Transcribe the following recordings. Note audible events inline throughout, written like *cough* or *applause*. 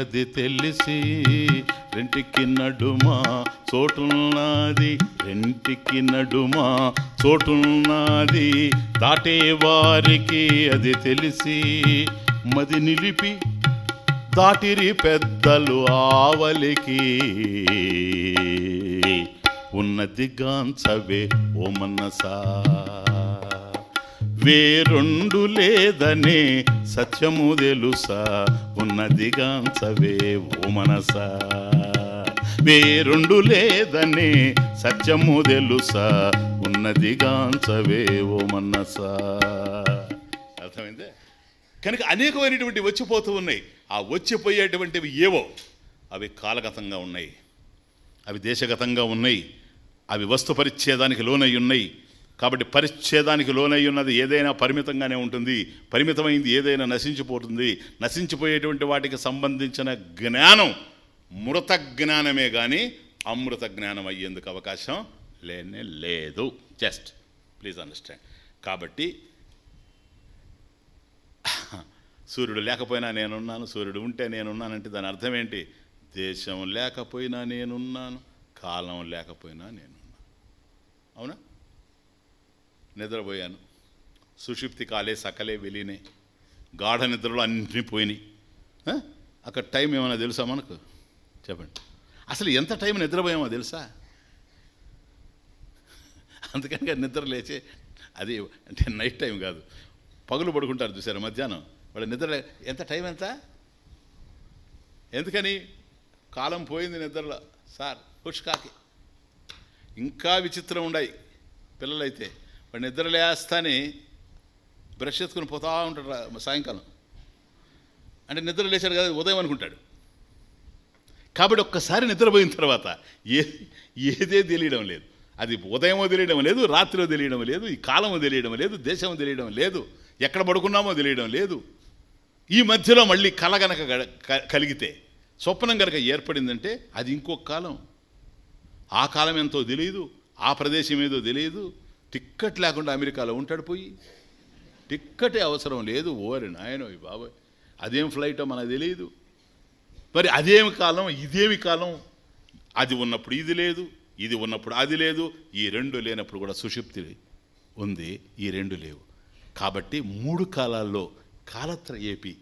అది తెలిసి రెంటికి నడుమా చోటున్నది రెంటికి నడుమా చోటున్నది దాటే వారికి అది తెలిసి మది నిలిపి దాటిరి పెద్దలు ఆవలికి. ఉన్నది గాంచవే ఓ మనసా. వేరొండు లేదనే సత్యము తెలుసా. ఉన్నది గాంచవే ఓ మనసా. వేరొండు లేదనే సత్యము తెలుసా. ఉన్నది గాంచవే ఓ మనసా. అర్థమైందే? కనుక అనేకమైనటువంటి వచ్చిపోతూ ఉన్నాయి. ఆ వచ్చిపోయేటువంటివి ఏవో? అవి కాలగతంగా ఉన్నాయి. అవి దేశగతంగా ఉన్నాయి. అవి వస్తు పరిచ్ఛేదానికి లోనై ఉన్నాయి. కాబట్టి పరిచ్ఛేదానికి లోనై ఉన్నది ఏదైనా పరిమితంగానే ఉంటుంది. పరిమితమైంది ఏదైనా నశించిపోతుంది. నశించిపోయేటువంటి వాటికి సంబంధించిన జ్ఞానం మృత జ్ఞానమే కానీ అమృత జ్ఞానం అయ్యేందుకు అవకాశం లేనే లేదు. Just please understand. కాబట్టి సూర్యుడు లేకపోయినా నేనున్నాను సూర్యుడు ఉంటే నేనున్నానంటే దాని అర్థం ఏంటి? దేశం లేకపోయినా నేనున్నాను కాలం లేకపోయినా నేనున్నాను. అవునా? నిద్రపోయాను. సుషుప్తి కాలే సకలే వెలినే. గాఢ నిద్రలో అన్నీ పోయినాయి. అక్కడ టైం ఏమైనా తెలుసా మనకు? చెప్పండి. అసలు ఎంత టైం నిద్రపోయామో తెలుసా? అందుకని నిద్ర లేచే అది అంటే నైట్ టైం కాదు. పగులు పడుకుంటారు చూసారు మధ్యాహ్నం? వాళ్ళ నిద్ర ఎంత టైం ఎంత? ఎందుకని? కాలం పోయింది నిద్రలో. సార్ పుష్కాకి. ఇంకా విచిత్రం ఉన్నాయి పిల్లలైతే. వాడు నిద్ర లేస్తానే బ్రష్ ఎత్తుకుని పోతా ఉంటాడు రా- సాయంకాలం. అంటే నిద్ర లేచాడు కదా ఉదయం అనుకుంటాడు. కాబట్టి ఒక్కసారి నిద్రపోయిన తర్వాత ఏ ఏదే తెలియడం లేదు. అది ఉదయమో తెలియడం లేదు రాత్రిలో తెలియడం లేదు ఈ కాలమో తెలియడం లేదు దేశమో తెలియడం లేదు ఎక్కడ పడుకున్నామో తెలియడం లేదు. ఈ మధ్యలో మళ్ళీ కల గనక కలిగితే స్వప్నం గనక ఏర్పడిందంటే అది ఇంకొక కాలం. ఆ కాలం ఎంతో తెలియదు ఆ ప్రదేశం ఏదో తెలియదు టిక్కెట్ లేకుండా అమెరికాలో ఉంటాడు పోయి. టిక్కెటే అవసరం లేదు. ఓరి నాయనో ఈ బాబాయ్. అదేం ఫ్లైటో మనకు తెలియదు మరి అదేమి కాలం ఇదేమి కాలం? అది ఉన్నప్పుడు ఇది లేదు ఇది ఉన్నప్పుడు అది లేదు ఈ రెండు లేనప్పుడు కూడా సుషుప్తి ఉంది ఈ రెండు లేవు. కాబట్టి మూడు కాలాల్లో కాలత్ర ఏపి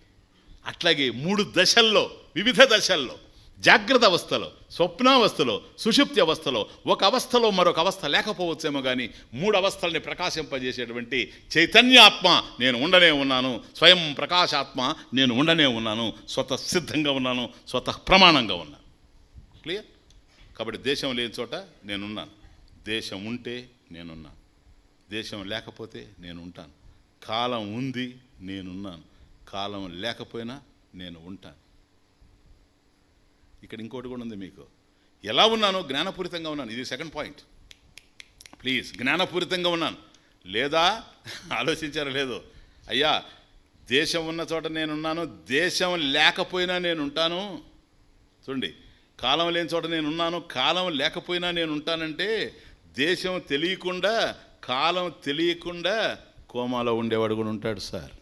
అట్లాగే మూడు దశల్లో వివిధ దశల్లో జాగ్రత్త అవస్థలో స్వప్నావస్థలో సుషుప్తి అవస్థలో ఒక అవస్థలో మరొక అవస్థ లేకపోవచ్చేమో కానీ మూడు అవస్థల్ని ప్రకాశింపజేసేటువంటి చైతన్యాత్మ నేను ఉండనే ఉన్నాను స్వయం ప్రకాశాత్మ నేను ఉండనే ఉన్నాను స్వతః సిద్ధంగా ఉన్నాను స్వతః ప్రమాణంగా ఉన్నాను. క్లియర్? కాబట్టి దేశం లేని చోట నేనున్నాను. దేశం ఉంటే నేనున్నాను. దేశం లేకపోతే నేను ఉంటాను. కాలం ఉంది నేనున్నాను. కాలం లేకపోయినా నేను ఉంటాను. ఇక్కడ ఇంకోటి కూడా ఉంది మీకు. ఎలా ఉన్నాను జ్ఞానపూరితంగా ఉన్నాను. ఇది సెకండ్ పాయింట్ ప్లీజ్ జ్ఞానపూరితంగా ఉన్నాను. లేదా? ఆలోచించారో లేదో? అయ్యా దేశం ఉన్న చోట నేనున్నాను దేశం లేకపోయినా నేను ఉంటాను చూడండి కాలం లేని చోట నేను ఉన్నాను కాలం లేకపోయినా నేను ఉంటానంటే దేశం తెలియకుండా కాలం తెలియకుండా కోమాలో ఉండేవాడు కూడా ఉంటాడు సార్.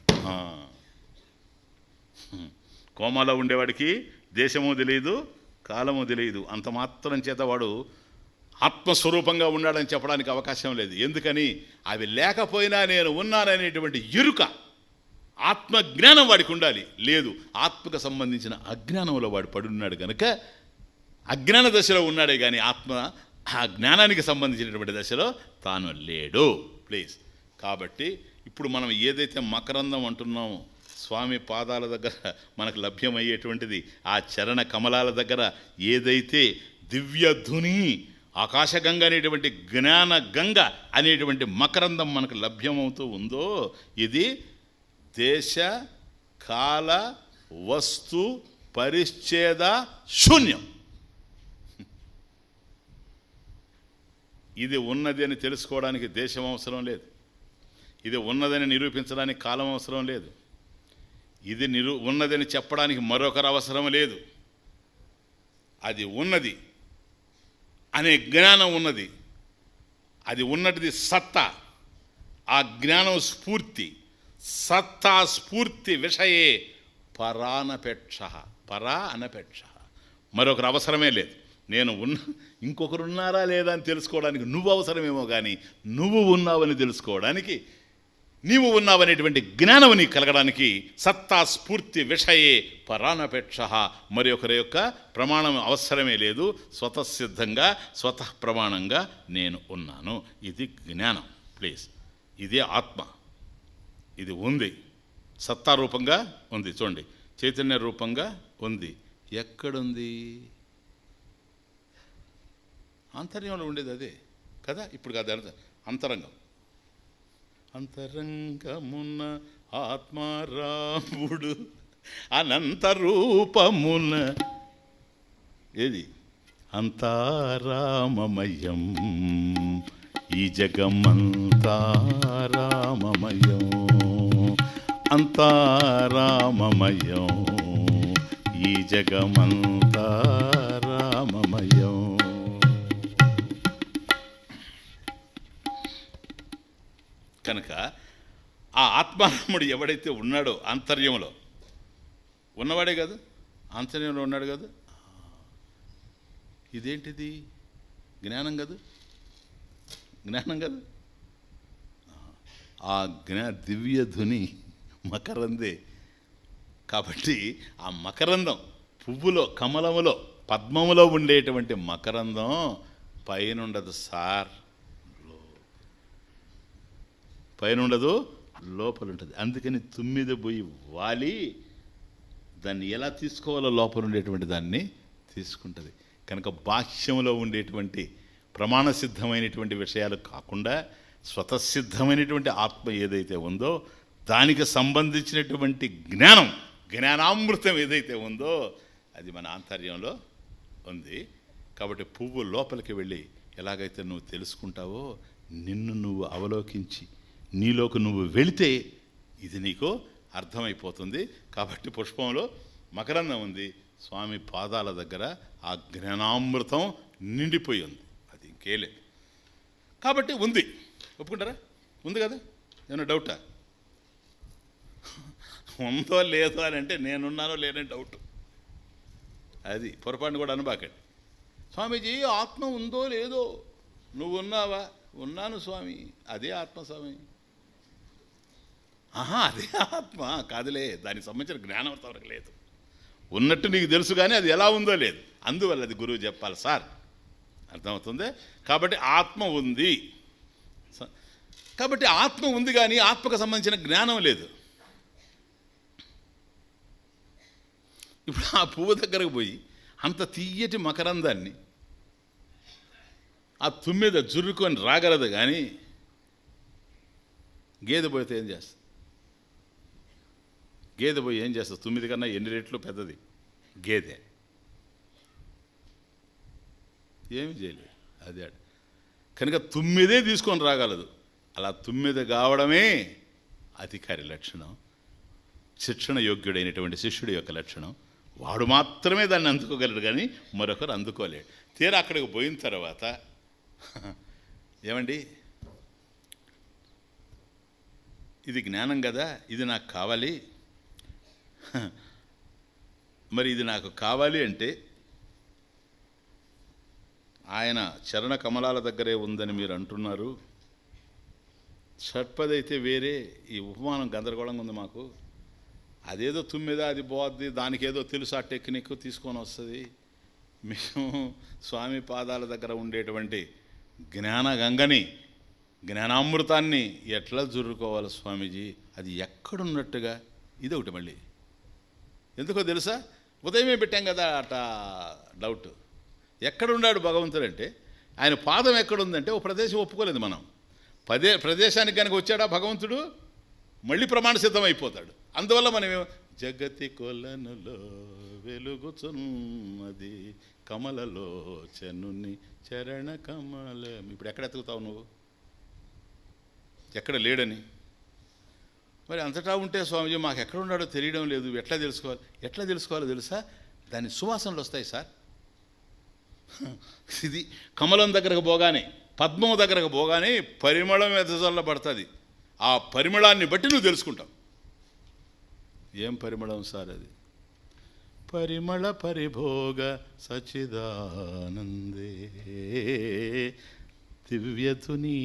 కోమాలో ఉండేవాడికి దేశము తెలియదు కాలము తెలియదు అంత మాత్రం చేత వాడు ఆత్మస్వరూపంగా ఉన్నాడని చెప్పడానికి అవకాశం లేదు. ఎందుకని? అవి లేకపోయినా నేను ఉన్నాననేటువంటి ఎరుక ఆత్మజ్ఞానం వాడికి ఉండాలి. లేదు ఆత్మకు సంబంధించిన అజ్ఞానంలో వాడు పడున్నాడు కనుక అజ్ఞాన దశలో ఉన్నాడే కానీ ఆత్మ ఆ జ్ఞానానికి సంబంధించినటువంటి దశలో తాను లేడు. ప్లీజ్. కాబట్టి ఇప్పుడు మనం ఏదైతే మకరందం అంటున్నామో స్వామి పాదాల దగ్గర మనకు లభ్యమయ్యేటువంటిది ఆ చరణ కమలాల దగ్గర ఏదైతే దివ్యధుని ఆకాశగంగ అనేటువంటి జ్ఞాన గంగ అనేటువంటి మకరందం మనకు లభ్యమవుతూ ఉందో ఇది దేశ కాల వస్తు పరిచ్ఛేద శూన్యం. ఇది ఉన్నది అని తెలుసుకోవడానికి దేశం అవసరం లేదు. ఇది ఉన్నదని నిరూపించడానికి కాలం అవసరం లేదు. ఇది నిరు ఉన్నదని చెప్పడానికి మరొకరు అవసరం లేదు. అది ఉన్నది. అనే జ్ఞానం ఉన్నది. అది ఉన్నటిది సత్తా. ఆ జ్ఞానం స్ఫూర్తి. సత్తా స్ఫూర్తి విషయే పరానపేక్ష. పరా అనపేక్ష. మరొకరు అవసరమే లేదు. నేను ఉన్న ఇంకొకరున్నారా లేదా అని తెలుసుకోవడానికి నువ్వు అవసరమేమో కానీ నువ్వు ఉన్నావని తెలుసుకోవడానికి నీవు ఉన్నావనేటువంటి జ్ఞానం నీకు కలగడానికి సత్తా స్ఫూర్తి విషయే పరాణపేక్ష మరి ఒకరి యొక్క ప్రమాణం అవసరమే లేదు. స్వతసిద్ధంగా స్వతః ప్రమాణంగా నేను ఉన్నాను. ఇది జ్ఞానం. ప్లీజ్. ఇదే ఆత్మ. ఇది ఉంది. సత్తా రూపంగా ఉంది. చూడండి. చైతన్య రూపంగా ఉంది. ఎక్కడుంది? ఆంతర్యంలో ఉండేది అదే. కదా? ఇప్పుడు కాదు అంతరంగం. అంతరంగమున్న ఆత్మారాముడు అనంత రూపమున ఏది? అంతారామమయం. ఈ జగమంతారామమయం అంతారామమయం. ఈ జగమంతారామమయం కనుక ఆ ఆత్మారాముడు ఎవడైతే ఉన్నాడో ఆంతర్యంలో ఉన్నవాడే కాదు ఆంతర్యంలో ఉన్నాడు కాదు. ఇదేంటిది? జ్ఞానం కాదు? జ్ఞానం కాదు? ఆ జ్ఞా దివ్యధుని మకరందే. కాబట్టి ఆ మకరందం పువ్వులో కమలములో పద్మములో ఉండేటువంటి మకరందం పైన ఉండదు సార్. పైన ఉండదు లోపల ఉంటుంది అందుకని తుమ్మిద పోయి వాలి దాన్ని ఎలా తీసుకోవాలో లోపల ఉండేటువంటి దాన్ని తీసుకుంటుంది. కనుక బాహ్యంలో ఉండేటువంటి ప్రమాణ సిద్ధమైనటువంటి విషయాలు కాకుండా స్వతసిద్ధమైనటువంటి ఆత్మ ఏదైతే ఉందో దానికి సంబంధించినటువంటి జ్ఞానం జ్ఞానామృతం ఏదైతే ఉందో అది మన ఆంతర్యంలో ఉంది. కాబట్టి పువ్వు లోపలికి వెళ్ళి ఎలాగైతే నువ్వు తెలుసుకుంటావో నిన్ను నువ్వు అవలోకించి నీలోకి నువ్వు వెళితే ఇది నీకు అర్థమైపోతుంది. కాబట్టి పుష్పంలో మకరందం ఉంది. స్వామి పాదాల దగ్గర ఆ జ్ఞానామృతం నిండిపోయి ఉంది. అది ఇంకేలే. కాబట్టి ఉంది. ఒప్పుకుంటారా? ఉంది కదా? ఏమైనా డౌటా? ఉందో లేదో అని అంటే నేనున్నానో లేనని డౌట్. అది పొరపాటును కూడా అనుబాకండి. స్వామీజీ ఆత్మ ఉందో లేదో? నువ్వు ఉన్నావా ఉన్నాను స్వామి. అదే ఆత్మ స్వామి ఆహా అదే ఆత్మ. కాదులే దానికి సంబంధించిన జ్ఞానం అంతవరకు లేదు. ఉన్నట్టు నీకు తెలుసు కానీ అది ఎలా ఉందో లేదు. అందువల్ల అది గురువు చెప్పాలి సార్. అర్థమవుతుంది? కాబట్టి ఆత్మ ఉంది. కాబట్టి ఆత్మ ఉంది కానీ ఆత్మకు సంబంధించిన జ్ఞానం లేదు. ఇప్పుడు ఆ పువ్వు దగ్గరకు పోయి అంత తీయటి మకరందాన్ని ఆ తుమ్మిద జుర్రుకొని రాగలదు కానీ గేదె పోతే ఏం చేస్తుంది? గేదె పోయి ఏం చేస్తుంది? తొమ్మిది కన్నా ఎన్ని రెట్లు? పెద్దది. గేదె. ఏమి చేయలేదు. అదే కనుక తుమ్మిదే తీసుకొని రాగలదు. అలా తొమ్మిది కావడమే అధికారి లక్షణం. శిక్షణ యోగ్యుడైనటువంటి శిష్యుడి యొక్క లక్షణం. వాడు మాత్రమే దాన్ని అందుకోగలడు కానీ మరొకరు అందుకోలేడు. తీరా అక్కడికి పోయిన తర్వాత *laughs* ఏమండి? ఇది జ్ఞానం కదా ఇది నాకు కావాలి. *laughs* మరి ఇది నాకు కావాలి అంటే ఆయన చరణ కమలాల దగ్గరే ఉందని మీరు అంటున్నారు. షట్పదైతే వేరే ఈ ఉపమానం గందరగోళంగా ఉంది మాకు. అదేదో తుమ్మిద అది పోద్ది దానికి ఏదో తెలుసు ఆ టెక్నిక్ తీసుకొని వస్తుంది. మేము స్వామి పాదాల దగ్గర ఉండేటువంటి జ్ఞాన గంగని జ్ఞానామృతాన్ని ఎట్లా జుర్రుకోవాలి స్వామీజీ? అది ఎక్కడున్నట్టుగా? ఇది ఒకటి మళ్ళీ. ఎందుకో తెలుసా? ఉదయమే పెట్టాం కదా అట డౌట్ ఎక్కడున్నాడు భగవంతుడు అంటే? ఆయన పాదం ఎక్కడుందంటే ఓ ప్రదేశం ఒప్పుకోలేదు మనం. పదే ప్రదేశానికి కనుక వచ్చాడా భగవంతుడు? మళ్ళీ ప్రమాణ సిద్ధం అయిపోతాడు అందువల్ల మనం జగతి కొలనులో వెలుగుచున్నది కమలలో చెన్నుని చరణ కమలం ఇప్పుడు ఎక్కడ ఎత్తుకుతావు నువ్వు? ఎక్కడ లేడని? మరి అంతటా ఉంటే స్వామిజీ మాకు ఎక్కడ ఉన్నాడో తెలియడం లేదు. ఎట్లా తెలుసుకోవాలి? ఎట్లా తెలుసుకోవాలో తెలుసా? దాని సువాసనలు వస్తాయి సార్. *laughs* ఇది కమలం దగ్గరకు పోగానే పద్మం దగ్గరకు పోగానే పరిమళం ఎదజల్ల పడుతుంది ఆ పరిమళాన్ని బట్టి నువ్వు తెలుసుకుంటావు. ఏం పరిమళం సార్ అది? పరిమళ పరిభోగ సచిదానందే. దివ్యతుని